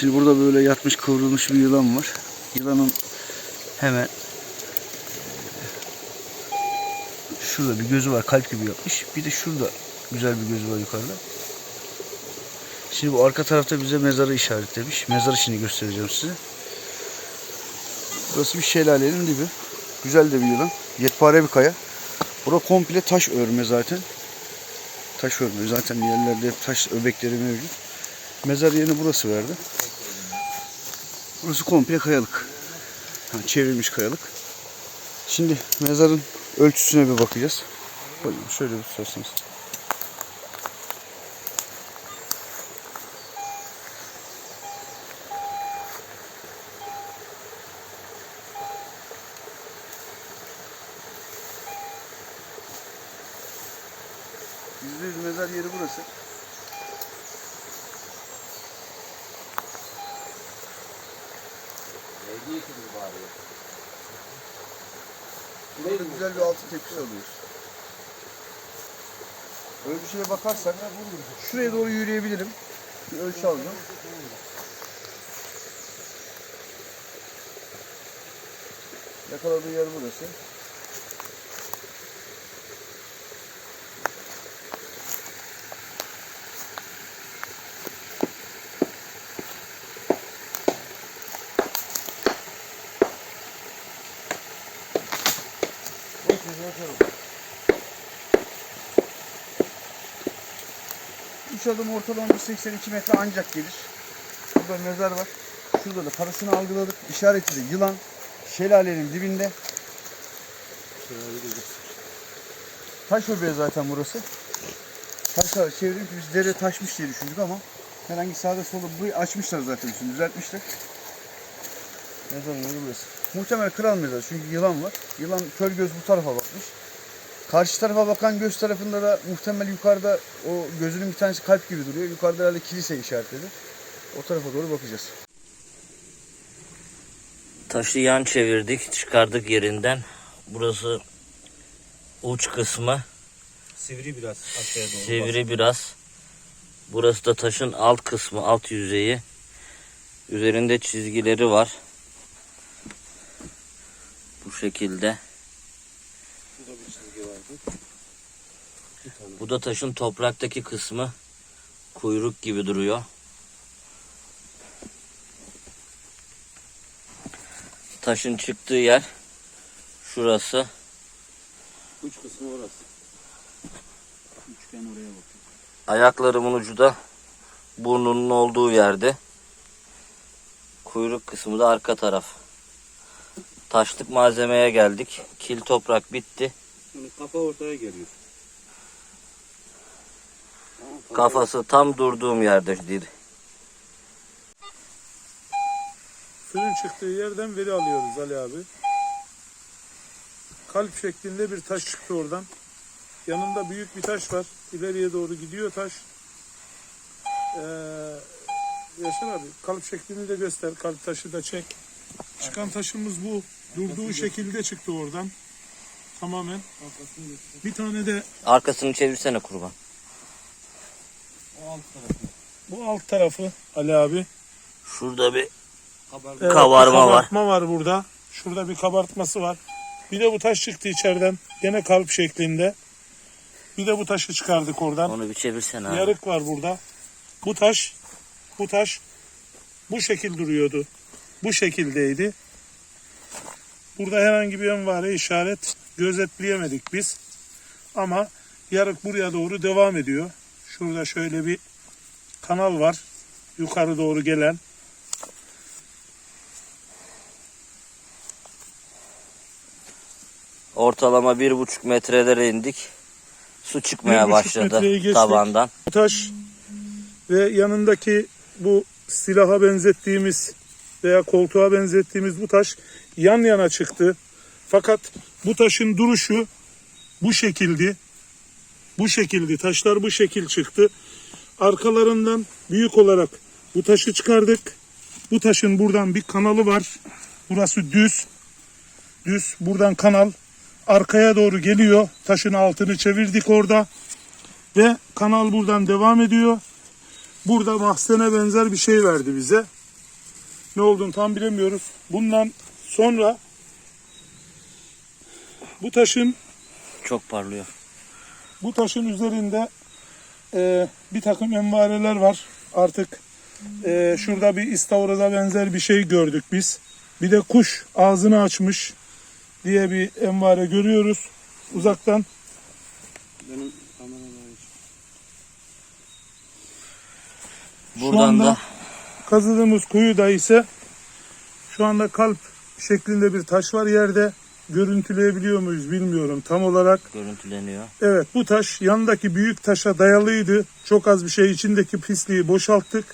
Şimdi burada böyle yatmış kıvrılmış bir yılan var. Yılanın hemen şurada bir gözü var kalp gibi yapmış. Bir de şurada güzel bir gözü var yukarıda. Şimdi bu arka tarafta bize mezarı işaretlemiş. Mezarı şimdi göstereceğim size. Burası bir şelalenin dibi. Güzel de bir yılan. Yetpare bir kaya. Bura komple taş örme zaten. Taş örme. Zaten yerlerde taş öbekleri mevcut. Mezar yerini burası verdi. Burası komple kayalık. Ha, çevrilmiş kayalık. Şimdi mezarın ölçüsüne bir bakacağız. Bakın şöyle bir tutarsanız. Yüzde yüz mezar yeri burası. Burada güzel bir altın tepkisi alıyoruz. Şeye bakarsak şuraya doğru yürüyebilirim. Bir ölçü alacağım. Yakaladığı yer burası. Üç adım ortalama 82 metre ancak gelir. Burada mezar var. Şurada da parasını algıladık. İşareti de yılan. Şelalenin dibinde. Taş öbeği zaten burası. Taşlar çevirdim ki biz dere taşmış diye düşündük ama herhangi sağda solda burayı açmışlar zaten üstünü düzeltmişler. Mezarın yeri burası. Muhtemelen kral mezarı çünkü yılan var. Yılan kör göz bu tarafa bakmış. Karşı tarafa bakan göz tarafında da muhtemel yukarıda o gözünün bir tanesi kalp gibi duruyor. Yukarıda herhalde kilise işaretledi. O tarafa doğru bakacağız. Taşı yan çevirdik, çıkardık yerinden. Burası uç kısmı, Sivri biraz aşağıya doğru. sivri biraz. Burası da taşın alt kısmı, alt yüzeyi. Üzerinde çizgileri var. Bu şekilde. Burada bir çizgi vardı. Bu da taşın topraktaki kısmı. Kuyruk gibi duruyor. Taşın çıktığı yer şurası. Uç kısmı orası. Üçgen oraya bakıyor. Ayaklarımın ucu da burnunun olduğu yerde. Kuyruk kısmı da arka taraf. Taşlık malzemeye geldik. Kil toprak bitti. Yani kafa ortaya geliyor. Kafası tam durduğum yerdedir. Suyun çıktığı yerden veri alıyoruz Ali abi. Kalp şeklinde bir taş çıktı oradan. Yanında büyük bir taş var. İleriye doğru gidiyor taş. Ee, Yaşar abi kalp şeklini de göster. Kalp taşı da çek. Çıkan taşımız bu. Durduğu şekilde çıktı oradan. Tamamen. Bir tane de Arkasını çevirsene kurban. O alt tarafı. bu alt tarafı Ali abi. Şurada bir Kabardı. Evet, Kabarma bir var. kabartma var burada. Şurada bir kabartması var. Bir de bu taş çıktı içeriden. Gene kalp şeklinde. Bir de bu taşı çıkardık oradan. onu bir çevirsene abi. Yarık var burada. Bu taş, bu taş bu şekil duruyordu. Bu şekildeydi. Burada herhangi bir envare işaret gözetleyemedik biz. Ama yarık buraya doğru devam ediyor. Şurada şöyle bir kanal var. Yukarı doğru gelen. Ortalama bir buçuk metrelere indik. Su çıkmaya başladı tabandan. Bu taş ve yanındaki bu silaha benzettiğimiz veya koltuğa benzettiğimiz bu taş yan yana çıktı. Fakat bu taşın duruşu bu şekildi. Bu şekildi. Taşlar bu şekil çıktı. Arkalarından büyük olarak bu taşı çıkardık. Bu taşın buradan bir kanalı var. Burası düz. Düz. Buradan kanal arkaya doğru geliyor. Taşın altını çevirdik orada. Ve kanal buradan devam ediyor. Burada mahzene benzer bir şey verdi bize. ne olduğunu tam bilemiyoruz. Bundan sonra bu taşın Çok parlıyor. bu taşın üzerinde e, bir takım envareler var. Artık e, şurada bir istavroza benzer bir şey gördük biz. Bir de kuş ağzını açmış diye bir envare görüyoruz uzaktan. Benim. Buradan anda- da Kazıdığımız kuyuda ise şu anda kalp şeklinde bir taş var yerde. Görüntüleyebiliyor muyuz bilmiyorum tam olarak. görüntüleniyor. Evet bu taş yanındaki büyük taşa dayalıydı. Çok az bir şey içindeki pisliği boşalttık.